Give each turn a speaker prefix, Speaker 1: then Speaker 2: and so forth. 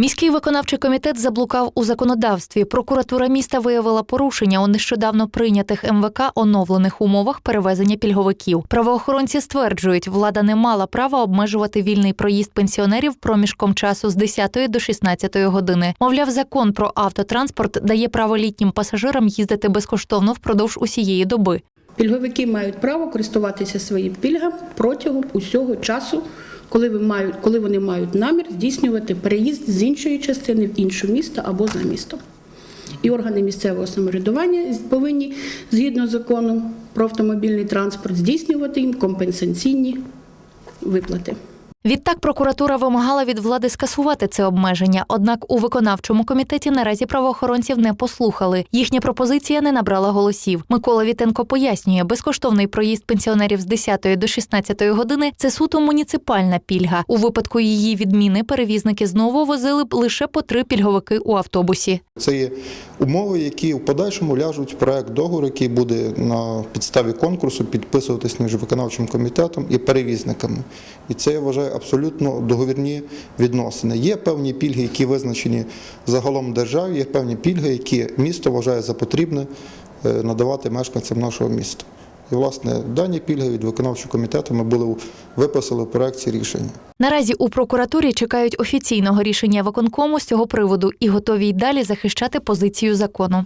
Speaker 1: Міський виконавчий комітет заблукав у законодавстві. Прокуратура міста виявила порушення у нещодавно прийнятих МВК оновлених умовах перевезення пільговиків. Правоохоронці стверджують, влада не мала права обмежувати вільний проїзд пенсіонерів проміжком часу з 10 до 16 години. Мовляв, закон про автотранспорт дає право літнім пасажирам їздити безкоштовно впродовж усієї доби.
Speaker 2: Пільговики мають право користуватися своїм пільгам протягом усього часу, коли, ви мають, коли вони мають намір здійснювати переїзд з іншої частини в інше місто або за містом. І органи місцевого самоврядування повинні, згідно закону про автомобільний транспорт, здійснювати їм компенсаційні виплати.
Speaker 1: Відтак прокуратура вимагала від влади скасувати це обмеження. Однак у виконавчому комітеті наразі правоохоронців не послухали. Їхня пропозиція не набрала голосів. Микола Вітенко пояснює, безкоштовний проїзд пенсіонерів з 10 до 16 години це суто муніципальна пільга. У випадку її відміни перевізники знову возили б лише по три пільговики у автобусі.
Speaker 3: Це є умови, які в подальшому ляжуть в проект договору, який буде на підставі конкурсу підписуватись між виконавчим комітетом і перевізниками. І це я вважаю абсолютно договірні відносини. Є певні пільги, які визначені загалом державі, є певні пільги, які місто вважає за потрібне е, надавати мешканцям нашого міста. І, власне, дані пільги від виконавчого комітету ми були виписали в проекті рішення.
Speaker 1: Наразі у прокуратурі чекають офіційного рішення виконкому з цього приводу і готові й далі захищати позицію закону.